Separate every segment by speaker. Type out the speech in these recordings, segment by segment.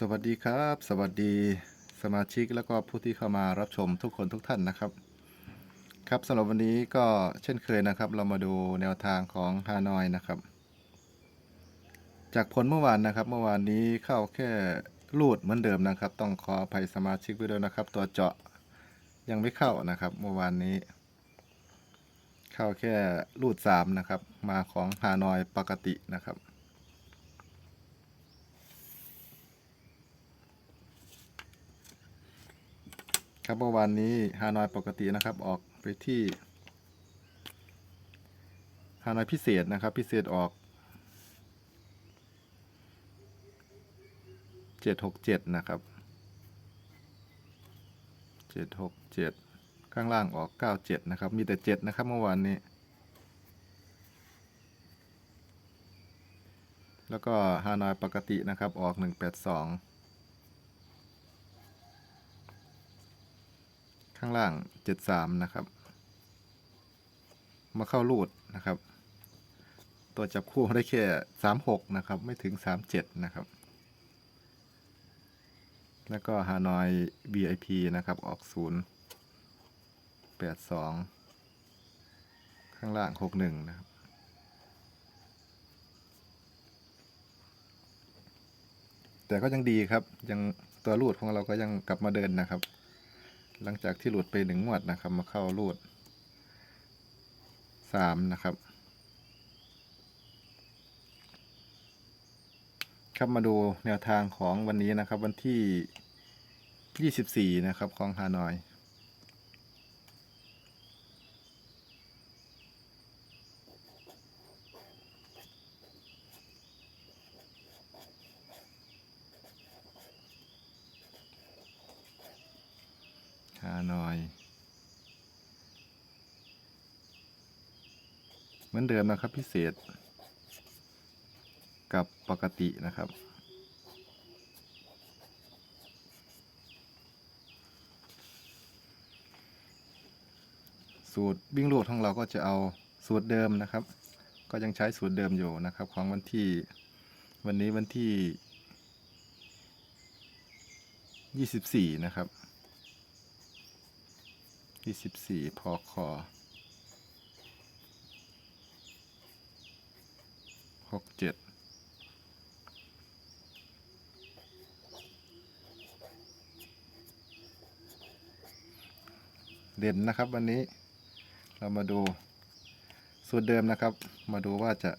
Speaker 1: สวัสดีครับ สวัสดีสมาชิกแล้วก็ผู้ที่เข้ามารับชมทุกคนทุกท่านนะครับ ครับสำหรับวันนี้ก็เช่นเคยนะครับ เรามาดูแนวทางของฮานอยนะครับ จากผลเมื่อวานนะครับ เมื่อวานนี้เข้าแค่ลูดเหมือนเดิมนะครับ ต้องขออภัยสมาชิกไว้ด้วยนะครับ ตัวเจาะยังไม่เข้านะครับ เมื่อวานนี้ เข้าแค่ลูดสามนะครับ มาของฮานอยปกตินะครับ ครับเมื่อวานนี้ฮานอยปกตินะครับ ออกไปที่ฮานอยพิเศษนะครับ พิเศษออกเจ็ดหกเจ็ดนะครับเจ็ดหกเจ็ดข้างล่างออกเก้าเจ็ดนะครับ มีแต่เจ็ดนะครับเมื่อวานนี้ แล้วก็ฮานอยปกตินะครับออกหนึ่งแปดสอง ข้างล่าง 73 นะครับ มาเข้ารูดนะครับ ตัวจับคู่ได้แค่ 36 นะครับ ไม่ถึง 37 นะครับ แล้วก็ฮานอย VIP นะครับ ออก 0 82 ข้างล่าง 61 นะครับแต่ก็ยังดีครับ ยังตัวรูดของเราก็ยังกลับมาเดินนะครับ หลังจากที่หลุดไปหนึ่งงวดนะครับ มาเข้ารูดสามนะครับ ครับมาดูแนวทางของวันนี้นะครับ วันที่ยี่สิบสี่นะครับของฮานอย ฮานอย เหมือนเดิมนะครับพิเศษ กับปกตินะครับสูตรวิ่งลูดของเราก็จะเอาสูตรเดิมนะครับ ก็ยังใช้สูตรเดิมอยู่นะครับ ของวันที่วันนี้วันที่ 24 นะครับ ที่สิบสี่พอคอหกเจ็ดเด่นนะครับวันนี้เรามาดูสูตรเดิมนะครับ มาดูว่าจะ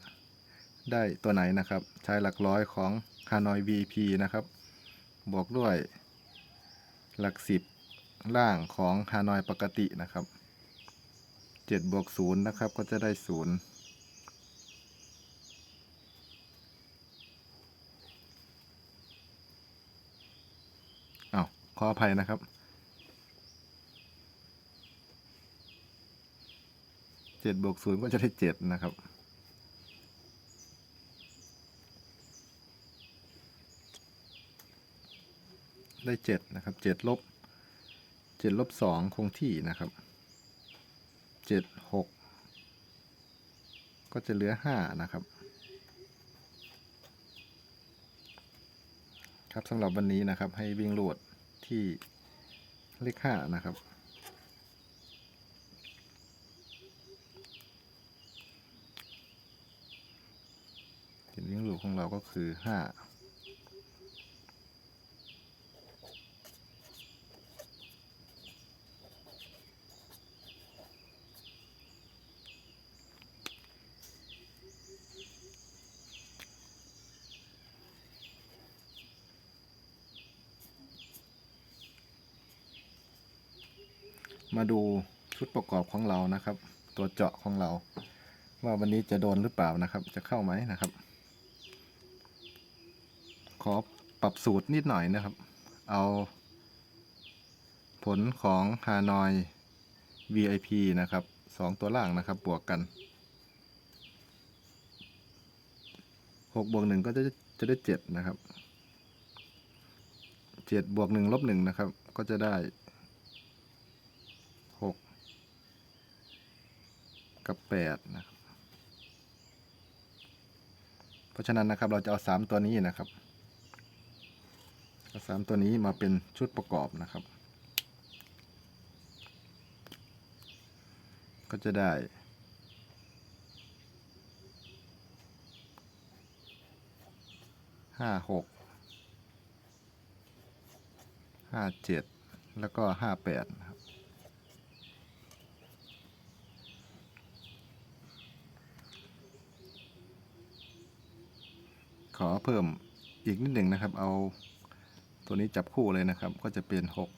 Speaker 1: ได้ตัวไหนนะครับ ใช้หลักร้อยของฮานอย VP นะครับ บวกด้วยหลักสิบ ล่างของฮานอยปกตินะครับเจ็ดบวกศูนย์นะครับก็จะได้ศูนย์อ้าขออภัยนะครับเจ็ดบวกศูนย์ก็จะได้เจ็ดนะครับได้เจ็ดนะครับเจ็ดลบ เจ็ดลบสองคงที่นะครับเจ็ดหกก็จะเหลือห้านะครับ ครับสำหรับวันนี้นะครับให้วิ่งโหลดที่เลขห้านะครับจุดวิ่งโหลดของเราก็คือห้า มาดูชุดประกอบของเรานะครับ ตัวเจาะของเรา ว่าวันนี้จะโดนหรือเปล่านะครับ จะเข้าไหมนะครับ ขอปรับสูตรนิดหน่อยนะครับ เอาผลของฮานอย VIP นะครับสองตัวล่างนะครับ บวกกันหกบวกหนึ่งก็จะจะได้เจ็ดนะครับเจ็ดบวกหนึ่งลบหนึ่งนะครับ ก็จะได้ หก กับแปดนะครับเพราะฉะนั้นนะครับเราจะเอาสามตัวนี้นะครับสามตัวนี้มาเป็นชุดประกอบนะครับ ก็จะได้ห้าหกห้าเจ็ดแล้วก็ห้าแปดนะครับ ขอเพิ่มอีกนิดหนึ่งนะครับ เอาตัวนี้จับคู่เลยนะครับ ก็จะเป็นหก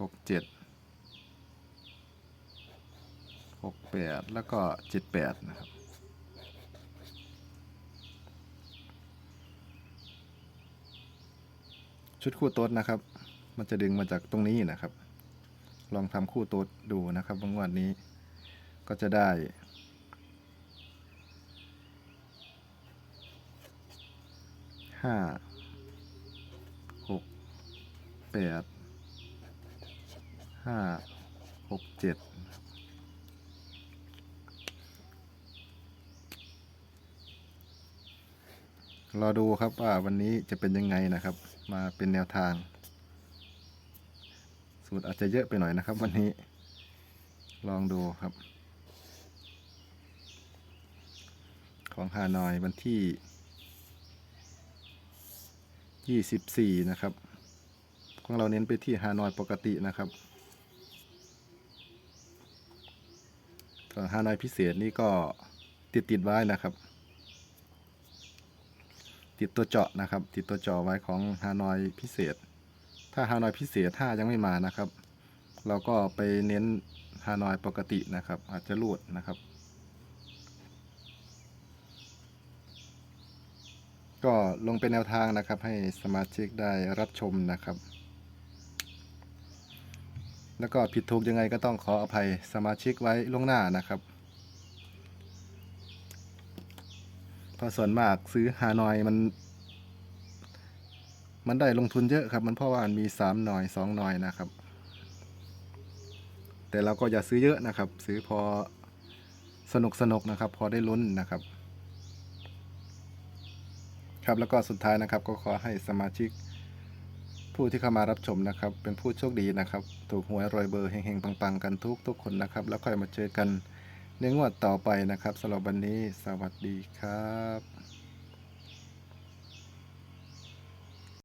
Speaker 1: หกเจ็ดหกแปดแล้วก็เจ็ดแปดนะครับชุดคู่โต๊ดนะครับ มันจะดึงมาจากตรงนี้นะครับ ลองทำคู่โต๊ดดูนะครับว่างวันนี้ก็จะได้ ห้าหกแปดห้าหกเจ็ดรอดูครับว่าวันนี้จะเป็นยังไงนะครับ มาเป็นแนวทาง สูตรอาจจะเยอะไปหน่อยนะครับ วันนี้ลองดูครับ ของฮานอยวันที่ 24นะครับ ของเราเน้นไปที่ฮานอยปกตินะครับส่วนฮานอยพิเศษนี่ก็ติดติดไว้นะครับ ติดตัวเจาะนะครับ ติดตัวเจาะไว้ของฮานอยพิเศษ ถ้าฮานอยพิเศษถ้ายังไม่มานะครับ เราก็ไปเน้นฮานอยปกตินะครับ อาจจะรูดนะครับ ก็ลงเป็นแนวทางนะครับ ให้สมาชิกได้รับชมนะครับ แล้วก็ผิดถูกยังไงก็ต้องขออภัยสมาชิกไว้ล่วงหน้านะครับเพราะส่วนมากซื้อฮานอยมัน มันได้ลงทุนเยอะครับ มันเพราะว่ามันมีสามหน่อยสองหน่อยนะครับ แต่เราก็อย่าซื้อเยอะนะครับ ซื้อพอสนุกสนุกนะครับ พอได้ลุ้นนะครับ ครับแล้วก็สุดท้ายนะครับก็ขอให้สมาชิก ผู้ที่เข้ามารับชมนะครับ เป็นผู้โชคดีนะครับ ถูกหวยรอยเบอร์เฮงๆปังๆ กันทุกทุกคนนะครับ แล้วค่อยมาเจอกันในงวดต่อไปนะครับสำหรับวันนี้สวัสดีครับ